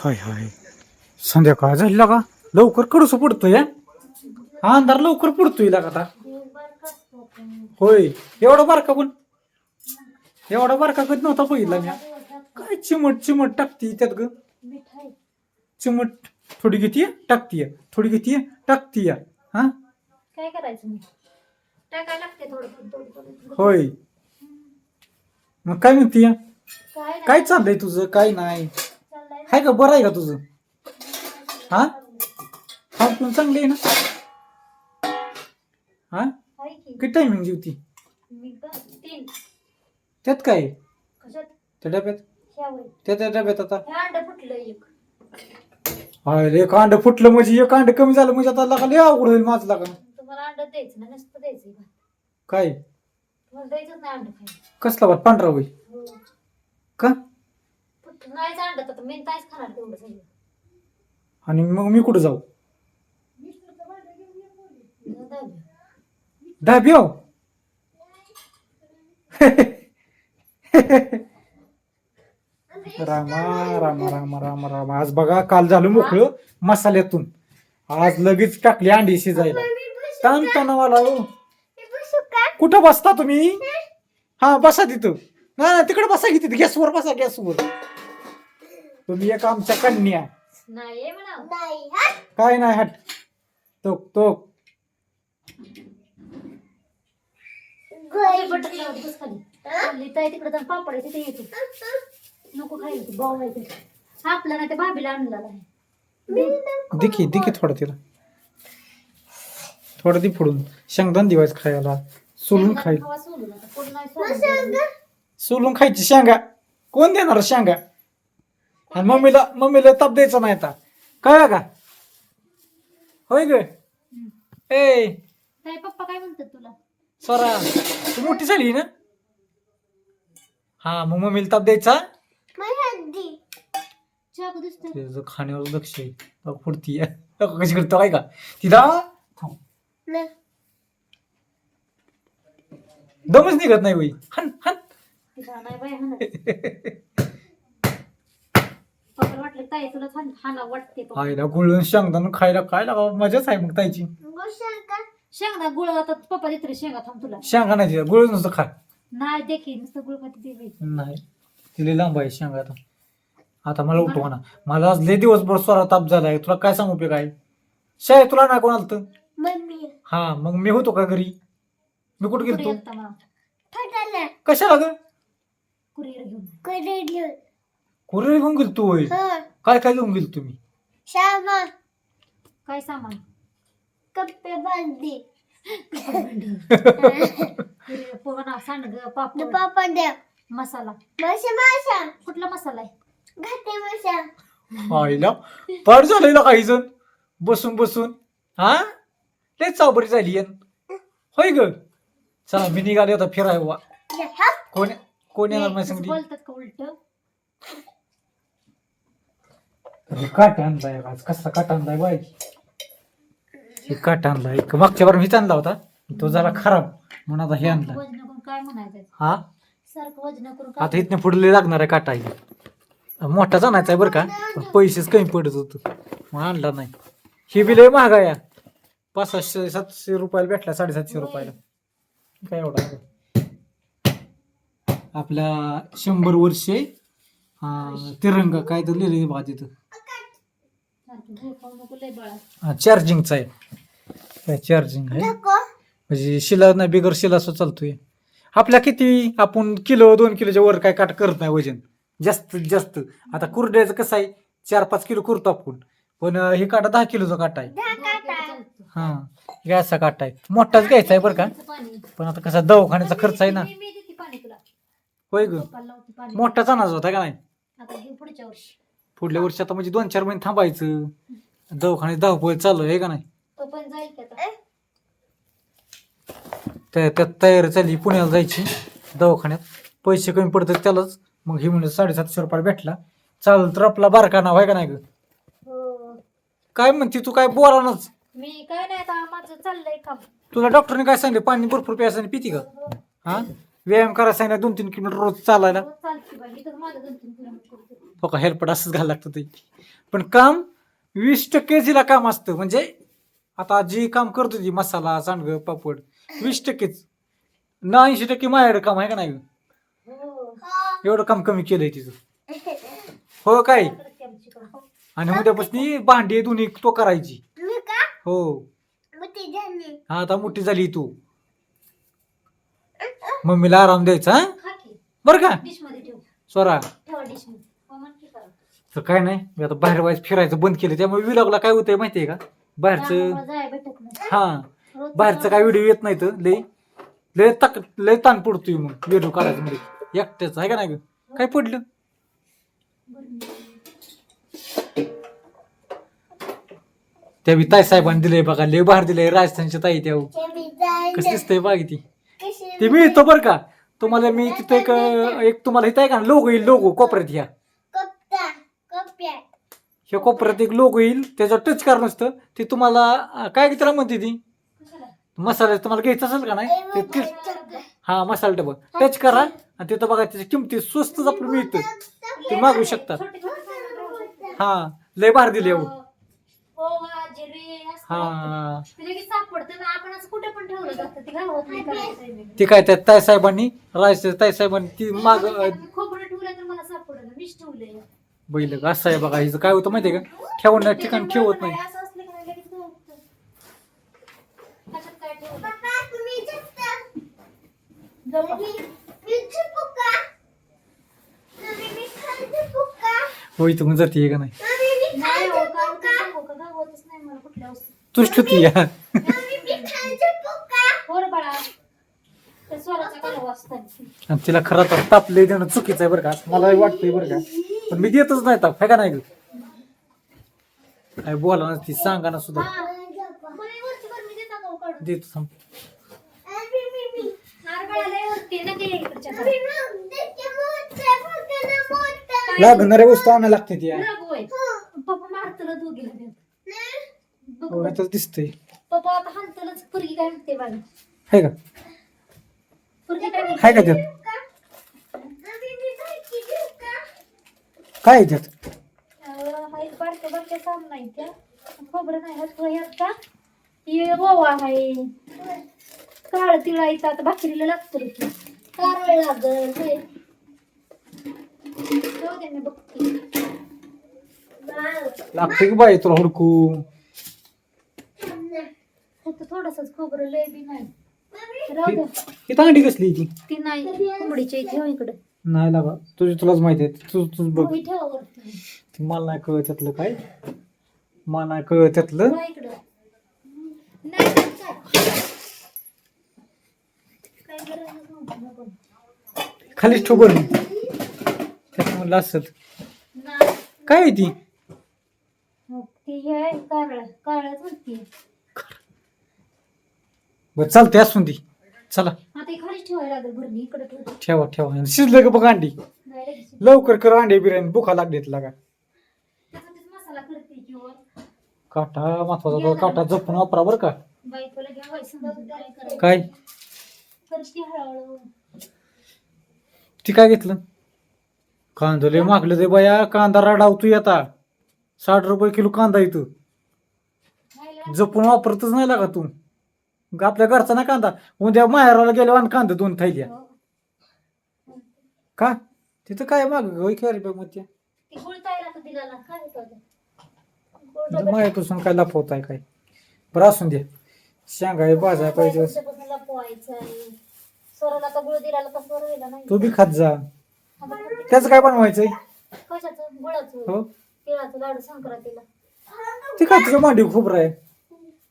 हाय हाय. संध्याकाळ झाली का? लवकर कडूस पडतोय हा? हा अंधार लवकर पडतोय लागा आता. होय एवढा बारका पण एवढा बारका कधी नव्हता बघितला मी. काय चिमट चिमट टाकती त्यात ग. चिमट थोडी घेतीये टाकतीये. थोडी घेतीये टाकतीये हा? काय करायचं मी टाकायला लागते थोडं थोडं थोडं थोडं थोडं. होय. मग काय म्हणतीय? काय नाही. काय चाललंय तुझं? काय नाही. हाय का? बरं आहे का तुझं? हा? हा पण चांगली आहे ना? हा? किती टायमिंग जेवती त्यात काय? आहे? त्या डब्यात? त्या त्या डब्यात आता? हे अरे एक. अंड फुटलं म्हणजे एक अंड कमी झालं म्हणजे आता लागा लय अवघड होईल माझं लागा काय? कसला बात पांढरा होईल हो. का? नाहीच तर मी नाहीच खाणार तेवढं सगळं. आणि मग मी कुठं जाऊ? जाऊ दे. हो रामा रामा रामा रामा रामा. आज बघा काल झालं मोकळं मसाल्यातून. आज लगेच टाकली अंडी शिजायला. ताण तणावाला हो. कुठं बसता तुम्ही? हा बसा तिथं. नाही नाही तिकडे बसा की तिथं. गॅसवर बसा गॅसवर. तुम्ही एक आमच्या कन्या. नाही काय नाही हट. तो तो खाली बटन लावत बस खाली. खाली ताई तिकडे जाऊन पापड आहे तिथे येतो. नको खायला ते बाव आहे ते आपला ना त्या भाभीला आणलेला आहे. दिकी दिकी थोडं तिला. थोडं दी फोडून. शेंगदाण दिवायच खायला. सोलून खाय. खावा सोलून आता. कोण नाही सोलून देणार. सोलून खायची शेंगा. कोण देणार शेंगा? आणि मम्मीला मम्मीला ताप द्यायचा नाही आता. कळलं का? होय ग? ए. पप्पा काय म्हणतात तुला? स्वरा तू मोठी झाली ना? हा मग मम्मीला ताप द्यायचा? खाण्यावर लक्ष आहे. पुढती आहे. कशी करतो काय का? तिला? दमच निघत नाही बाई. हन हन. नाही वाटलं ताई तुला छान खाना वाटते पप्पा. आईला गुळून शेंगदाणा खायला काय लागा मजाच आहे मग ताईची. शेंगदा गुळ आता पप्पा देत रे शेंगा थांब तुला. शेंगा नाही गुळ नुसतं खा. नाही देखी नुसतं गुळ बाई. नाही तिला लांब आहे शेंगा आता. आता मला उठवा ना मला आज लय दिवसभर स्वरा ताप झालाय तुला काय सांगू उपयोग आहे? शाळेत तुला नाही कोण आलत? हा मग मी होतो का घरी? मी कुठं कुरिअर गेलतो? आता मला कशाला ग? कुरिअर घेऊन. कुरिअर घेऊन. गेलो तू होय. काय काय घेऊन गेलो तुम्ही? काय सामान? कप्पे बांधली कुरिअर पोहणा सांडग पापड. पापड द्या. मसाला. माशा माशा कुठला मसाला आहे? घाटे माशा आईला पार झालंय ना काही जण बसून बसून. हा? लय चाबरी झाली. होय ग. चला मी निघाले आता फिराय वा कोण कोण येणार माझ्या तसं संगती बोलतात का काट आणलाय आज कसा काट आणलाय बाई. हे काट आणलाय. एक मागच्या बार मीच आणला होता. तो जरा खराब म्हणून आता हे आणला वजन करून काय म्हणायचं? हा? सारखं वजन करून आता इथने पुढे लागणार आहे काटा आहे मोठाच आणायचा आहे बरं का. पण पैसेच कमी पडत होत. मग आणला नाही. ही बी लय महाग आहे पाच सहाशे सातशे रुपयाला भेटला साडेसातशे रुपयाला. काय एवढा आपल्या शंभर वर्षे हा, तिरंगा काय तर लिहिलं बघा तिथं. लय बाळा चार्जिंगचा आहे. चार्जिंग आहे? म्हणजे शिला नाही बिगर शिला असं चालतोय. आपल्या किती आपण किलो दोन किलोच्या वर काय काट करत नाही वजन. जास्तीत जास्त. आता कुरड्याचं कसं आहे चार पाच किलो करतो आपण. पण हे काटा दहा किलोचा काटा आहे. हा गॅसचा काटा आहे. मोठाच घ्यायचा आहे बरं का. पाणी. पण आता कसा दवाखान्याचा खर्च आहे ना. मी- मी देते पाणी तुला. होय ग. मोठाच आणायचा होता का नाही? पुढल्या वर्षी आता म्हणजे दोन चार महिने थांबायचं. दवाखान्यात धावपळ चालू आहे का नाही? तो पण जाईल की आता. त्या त्यात तयारी चालली पुण्याला जायची दवाखान्यात. पैसे कमी पडतात त्यालाच. मग हे म्हणजे साडेसातशे रुपयाला भेटला. चालेल तर आपला बारका नाव आहे का नाही ग? हो. काय म्हणते तू? काय बोलानच? मी काय नाही आता माझं चाललंय काम. तुला डॉक्टरने काय सांगितलं? पाणी भरपूर प्यायचं आणि पिती का? हा. व्यायाम करायला सांगितलं दोन तीन किलोमीटर रोज चालायला. हो, चालते बाई मी तर माझं दोन तीन किलोमीटर. करते हो का? हेल्पट असंच घालायला लागतं ते. पण काम वीस टक्के जिला काम असतं. म्हणजे आता जी काम करतो ती मसाला सांडगं पापड वीस टक्केच. ना ऐंशी टक्के माझ्याकडे काम आहे का नाही? एवढं काम कमी केलंय तिचं. हो काय. आणि उद्यापासून भांडी दोन्ही तो करायची. हो. हा आता मोठी झाली तू. मम्मीला आराम द्यायचा हा? बरं का? स्वरा ठेवा डिशमध्ये हो, म्हण की करा. तर काय नाही. मी आता बाहेर वाईज फिरायचं बंद केलं. त्यामुळे विलॉगला काय होतंय माहितीये का? बाहेरचं त्यामुळं जायला भेटत नाही. हा. रोजचं बाहेरचं काय व्हिडिओ येत नाही तर लय लय तक लय ताण पडतोय मग व्हिडिओ काढायचं मध्ये. एकट्याच आहे का नाही ग? काय पडलं? त्या बी ताई साहेबांनी दिलंय बघा लय बाहेर दिलंय. राजस्थानच्या ताई त्या जायला कसं दिसतंय बागी ती. ते मिळतं बरं का. तुम्हाला मी तिथं एक एक तुम्हाला इथं आहे का? लोगो येईल लोगो कोपऱ्यात कप्या ह्या कोपऱ्यात एक लोगो येईल त्याच्यावर टच करा नसतं ते तुम्हाला अं, काय त्याला म्हणते ती? मसाला. तुम्हाला घ्यायचं असेल का नाही? ते ते- हा मसाला डबा. टच करा आणि तिथं बघा त्याची किमती स्वस्तच आपलं मिळतं. ते मागू शकता. छोटे छोटे पानं हा लय बाहेर दिले जिरे असतं. हा. ते लगेच सापडतं ना आपण असं कुठे पण ठेवलं जातं ते घालवत नाही करायचं आहे मी. ते काय त्या ताई साहेबांनी राज ताई साहेबांनी ती माग खोबरं ठेवलं तर मला सापडलं मीच ठेवलंय. बैल असं आहे बघा हिचं काय होतं माहितीये का? ठेवण्या ठिकाण ठेवत नाही. की पप्पा तुम्ही जाता का नाही? हो, का का ठेवती या आणि तिला खरं तर ताप लय देणं चुकीचं आहे बरं का. मला वाटतंय बरं का. पण मी देतच नाही ताप है का नाही ग? काय बोला ना ती सांगा ना सुद्धा देता थांब लागणाऱ्या वस्तू आणायला लागते ती. पप्पा मारतलं दोघीला हो. आता दिसतंय पप्पा आता हाणतलंच पुरगी काय म्हणते बघा आहे का पुरगी काय आहे का त्यात मी मी खायची पुका काय आहे त्यात? हा एक बारक्या बारक्या सामना आहे त्या. खोबरं नाही होत ह्यात का? हे ओवा आहे. काळ तिळा येतं आता भाकरीला लागतं की कारळ लागल. हे. जाऊ दे मी बघते. लागते की बाई तुला हुडकू? फक्त थोडसच खोबरं लय बी नाही. राहू द्या ही तांडी कसली ती? ती नाही. कोंबडीच्या इथे हो इकडं. नाही लागा. तुझी तुलाच माहिती आहे. तू तुझ बघ. होई ठेवा वरती ती मला नाही कळत त्यातलं काय. मला नाही कळत त्यातलं. ठेवा इकडं. नाही तर काय? काय गरजच नव्हती ना पण. खालीच ठेव बरं त्यात म्हणलं असत नाही. काय आहे ती? मग ती हे आहे कारळ कारळच म्हणते. बरं चालते असून ती चला. आता हे खालीच ठेवायला लागेल भरणी इकडे ठेवते ठेवा ठेवा. शिजलं का बघ अंडी? नाही लगेच लवकर कर अंडे बिर्याणी. बुखा लागली लागा. त्याच्यातच मसाला करते किंवा काटा महत्त्वाचा तो काटा जपून वापरा बरं का. बायकोला घ्यावाय समजून काय करायचं काय? करते हळूहळू. ती काय घेतलं? कांदा लय मागलं ते बाया. कांदा राडावतोय आता. साठ रुपये किलो कांदा येतो खायला जपून वापरतच नाही लागा तू. आपल्या घरचा ना कांदा. उद्या माहेराला गेलो आणि कांदा दोन थैल्या. हो. का? तिथं काय माग ग? मध्ये ती गुळतायला तर दिला ना. काय होतं ते? मायापासून काय? लपवत आहे काय? बरं असून दे शेंगाय भाजाय पाहिजे राहिला तू बी खात जा. त्याचं काय बनवायचंय? हो. ते काय तुझं मांडी खूप आहे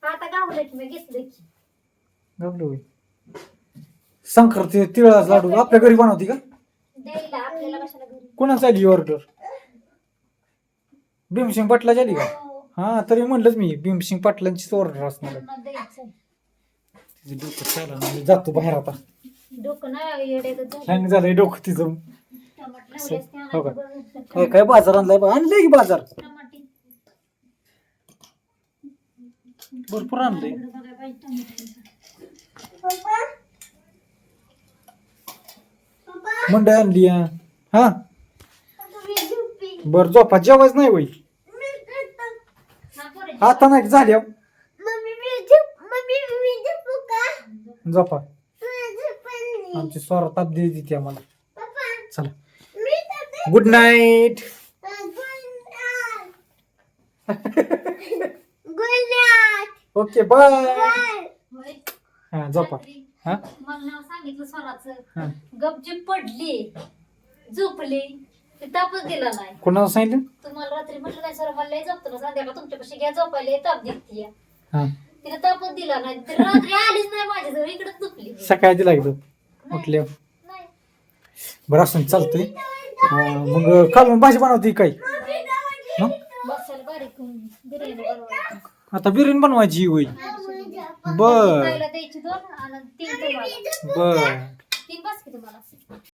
आता गावलं की मी घेतलं की. होय. संक्रांती तिळाचा लाडू आपल्या घरी बनवती का द्यायला आपल्याला कशाला घरी कोणाच आली ऑर्डर भीमसिंग पाटलाची आली का हो, हा तरी म्हणलंच मी भीमसिंग पाटलांचीच ऑर्डर असणार आहे. त्यांना द्यायचंय तिचं डोकं चाललं मी जातो बाहेर आता डोकं येड्यागत झालं. हँग झालंय डोकं तिचं टमाटर लावले असते हो का? आणायचं बरं. काय काय बाजार आणलाय बा आणलंय की बाजार टमाटे. भरपूर आणलंय इकडं बघा बाई, टमाटे. मंडई आणली हा हा? बर झोपा जेवायच नाही वय. हा, आता नाही झाल्या मम्मी मी झोप. आमची स्वरा ताप दे देते आम्हाला चला गुड नाईट ओके बाय. हा झोपा. हा? मला नाव सांगितलं स्वराचं. पडली झोपली ते तापच दिला नाही. कोणाला सांगितलं? तुम्हाला रात्री म्हटलं नाही सर मला लय झोपतो ना संध्याकाळ. तुमच्यापाशी घ्या झोपायला ताप देते हा. तिने तापच दिला नाही. ती रात्री आलीच नाही माझ्याजवळ झोपली. सकाळी दिला एकदम उठल्या. नाही. बरं असं चालतंय. मग काल भाजी बनवते काय? हं? बसायला बारीक बिर्याणी बनवायची आता बिर्याणी बनवायची होय बर. खायला द्यायची दोन आणि तीन तुम्हाला. बर. तीन बस की तुम्हाला.